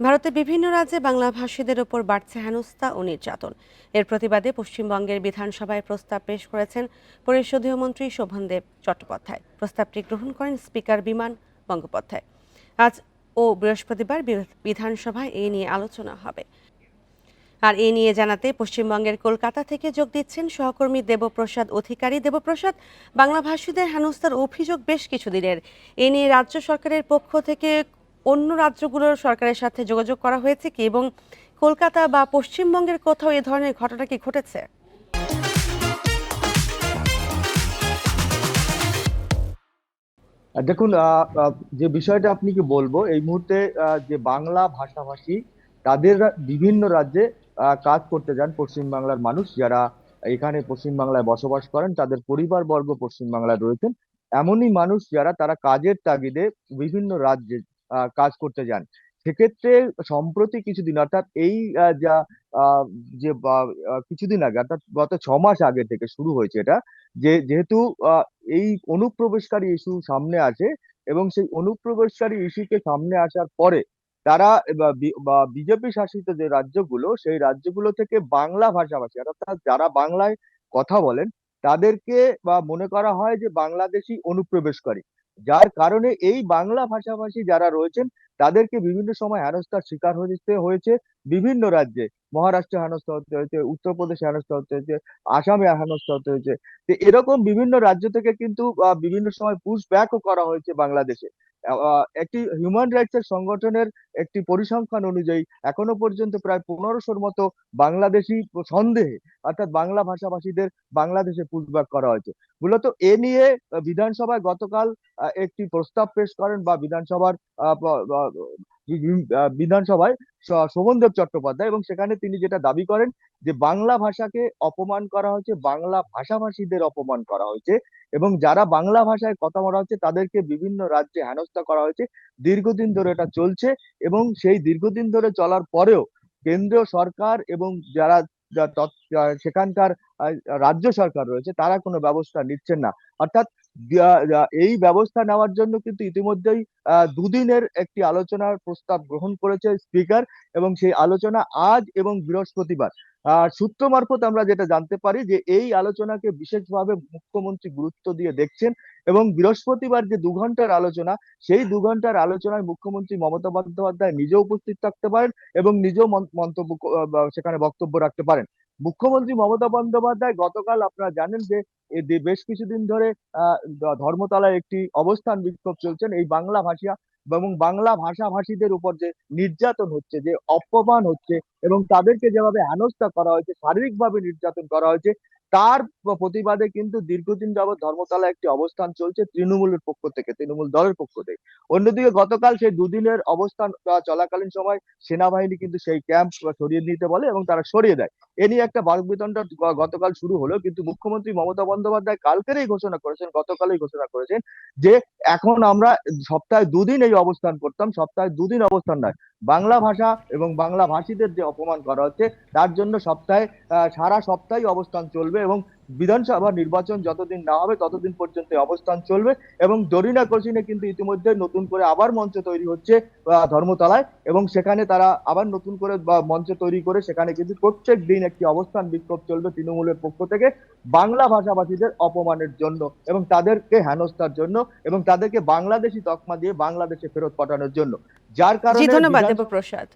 ভারতের বিভিন্ন রাজ্যে বাংলা ভাষীদের ওপর বাড়ছে হেনস্থা ও নির্যাতন। এর প্রতিবাদে পশ্চিমবঙ্গের বিধানসভায় প্রস্তাব পেশ করেছেন পরিষদীয় মন্ত্রী শোভনদেব চট্টোপাধ্যায়। প্রস্তাবটি গ্রহণ করেন স্পিকার বিমান বন্দ্যোপাধ্যায়। আজ ও বৃহস্পতিবার বিধানসভায় এ নিয়ে আলোচনা হবে। আর এ নিয়ে জানাতে পশ্চিমবঙ্গের কলকাতা থেকে যোগ দিচ্ছেন সহকর্মী দেবপ্রসাদ অধিকারী। দেবপ্রসাদ, বাংলা ভাষীদের হেনস্থার অভিযোগ বেশ কিছুদিনের। এ নিয়ে রাজ্য সরকারের পক্ষ থেকে অন্য রাজ্যগুলোর সরকারের সাথে যোগাযোগ করা হয়েছে কি? এবং কলকাতা বা পশ্চিমবঙ্গের কোথাও এ ধরনের ঘটনা কি ঘটেছে? দেখুন যে বিষয়টা আপনি কি বলব, এই মুহূর্তে যে বাংলা ভাষাভাষী, তাদের বিভিন্ন রাজ্যে কাজ করতে যান পশ্চিমবাংলার মানুষ। যারা এখানে পশ্চিমবাংলায় বসবাস করেন, তাদের পরিবারবর্গ পশ্চিমবাংলায় রয়েছেন। এমনই মানুষ যারা, তারা কাজের তাগিদে বিভিন্ন রাজ্যে কাজ করতে যান। সেক্ষেত্রে সম্প্রতি কিছুদিন, অর্থাৎ এই যা যে কিছুদিন আগে, অর্থাৎ গত ছ মাস আগে থেকে শুরু হয়েছে এটা, যে, যেহেতু এই অনুপ্রবেশকারী ইস্যু সামনে আছে এবং সেই অনুপ্রবেশকারী ইস্যুকে সামনে আসার পরে তারা বিজেপি শাসিত যে রাজ্যগুলো, সেই রাজ্যগুলো থেকে বাংলা ভাষাভাষী, অর্থাৎ যারা বাংলায় কথা বলেন, তাদেরকে বা, মনে করা হয় যে বাংলাদেশি অনুপ্রবেশকারী। যার কারণে এই বাংলা ভাষাভাষী যারা রয়েছেন, তাদেরকে বিভিন্ন সময় হেনস্থার শিকার হতে হয়েছে বিভিন্ন রাজ্যে। মহারাষ্ট্রে হেনস্থা হতে হয়েছে, উত্তরপ্রদেশে হেনস্থা হতে হয়েছে, আসামে হেনস্থা হতে হয়েছে। তো এরকম বিভিন্ন রাজ্য থেকে কিন্তু বিভিন্ন সময় পুশ ব্যাকও করা হয়েছে বাংলাদেশে। একটি হিউম্যান রাইটস এর সংগঠনের একটি পরিসংখ্যান অনুযায়ী এখনও পর্যন্ত প্রায় পনেরোশোর মতো বাংলাদেশি সন্দেহে, অর্থাৎ বাংলা ভাষাভাষীদের বাংলাদেশে পুষব্যাক করা হয়েছে। মূলত এ নিয়ে বিধানসভায় গতকাল একটি প্রস্তাব পেশ করেন বা বিধানসভার বিধানসভায় শোভনদেব চট্টোপাধ্যায় এবং সেখানে তিনি যেটা দাবি করেন যে বাংলা ভাষাকে অপমান করা হয়েছে, বাংলা ভাষাভাষীদের অপমান করা হয়েছে এবং যারা বাংলা ভাষায় কথা বলা হচ্ছে তাদেরকে বিভিন্ন রাজ্যে হেনস্থা করা হয়েছে। দীর্ঘদিন ধরে এটা চলছে এবং সেই দীর্ঘদিন ধরে চলার পরেও কেন্দ্রীয় সরকার এবং যারা সেখানকার রাজ্য সরকার রয়েছে তারা কোনো ব্যবস্থা নিচ্ছেন না। অর্থাৎ এই ব্যবস্থা নেওয়ার জন্য কিন্তু ইতিমধ্যেই দুদিনের একটি আলোচনার প্রস্তাব গ্রহণ করেছে স্পিকার এবং সেই আলোচনা আজ এবং বৃহস্পতিবার। আর সূত্র মারফত আমরা যেটা জানতে পারি যে এই আলোচনাকে বিশেষভাবে মুখ্যমন্ত্রী গুরুত্ব দিয়ে দেখছেন এবং বৃহস্পতিবার যে দু ঘণ্টার আলোচনা, সেই দু ঘণ্টার আলোচনায় মুখ্যমন্ত্রী মমতা বন্দ্যোপাধ্যায় নিজেও উপস্থিত থাকতে পারেন এবং নিজেও মন্তব্য সেখানে বক্তব্য রাখতে পারেন। মুখ্যমন্ত্রী মমতা বন্দ্যোপাধ্যায় গতকাল আপনারা জানেন যে বেশ কিছুদিন ধরে ধর্মতলায় একটি অবস্থান বিক্ষোভ চলছেন। এই বাংলা ভাষা এবং বাংলা ভাষাভাষীদের উপর যে নির্যাতন হচ্ছে, যে অপমান হচ্ছে এবং তাদেরকে যেভাবে হেনস্থা করা হয়েছে, শারীরিকভাবে নির্যাতন করা হয়েছে তার প্রতিবাদে কিন্তু দীর্ঘদিন যাবৎ ধর্মতলায় একটি অবস্থান চলছে তৃণমূলের পক্ষ থেকে, তৃণমূল দলের পক্ষ থেকে। অন্যদিকে গতকাল সেই দুদিনের অবস্থান চলাকালীন সময় সেনাবাহিনী কিন্তু সেই ক্যাম্প সরিয়ে নিতে বলে এবং তারা সরিয়ে দেয়। এ নিয়ে একটা বাকবিতণ্ডা গ- গতকাল শুরু হলো, কিন্তু মুখ্যমন্ত্রী মমতা বন্দ্যোপাধ্যায় কালকেরই ঘোষণা করেছেন, গতকালই ঘোষণা করেছেন যে এখন আমরা সপ্তাহে দুদিন এই অবস্থান করতাম, সপ্তাহে দুদিন অবস্থান নয়। বাংলা ভাষা এবং বাংলা ভাষীদের যে অপমান করা হচ্ছে, তার জন্য সপ্তাহে সারা সপ্তাহে অবস্থান চলবে এবং বিধানসভা নির্বাচন যতদিন না হবে ততদিন পর্যন্ত অবস্থান চলবে এবং দরিনা কোচিনে কিন্তু ইতিমধ্যে নতুন করে আবার মঞ্চ তৈরি হচ্ছে ধর্মতলায় এবং সেখানে তারা আবার নতুন করে মঞ্চ তৈরি করে সেখানে কিন্তু প্রত্যেক দিন একটি অবস্থান বিক্ষোভ চলবে তৃণমূলের পক্ষ থেকে বাংলা ভাষাভাষীদের অপমানের জন্য এবং তাদেরকে হেনস্থার জন্য এবং তাদেরকে বাংলাদেশি তকমা দিয়ে বাংলাদেশে ফেরত পাঠানোর জন্য। যার কারণে ধন্যবাদ দেবপ্রসাদ।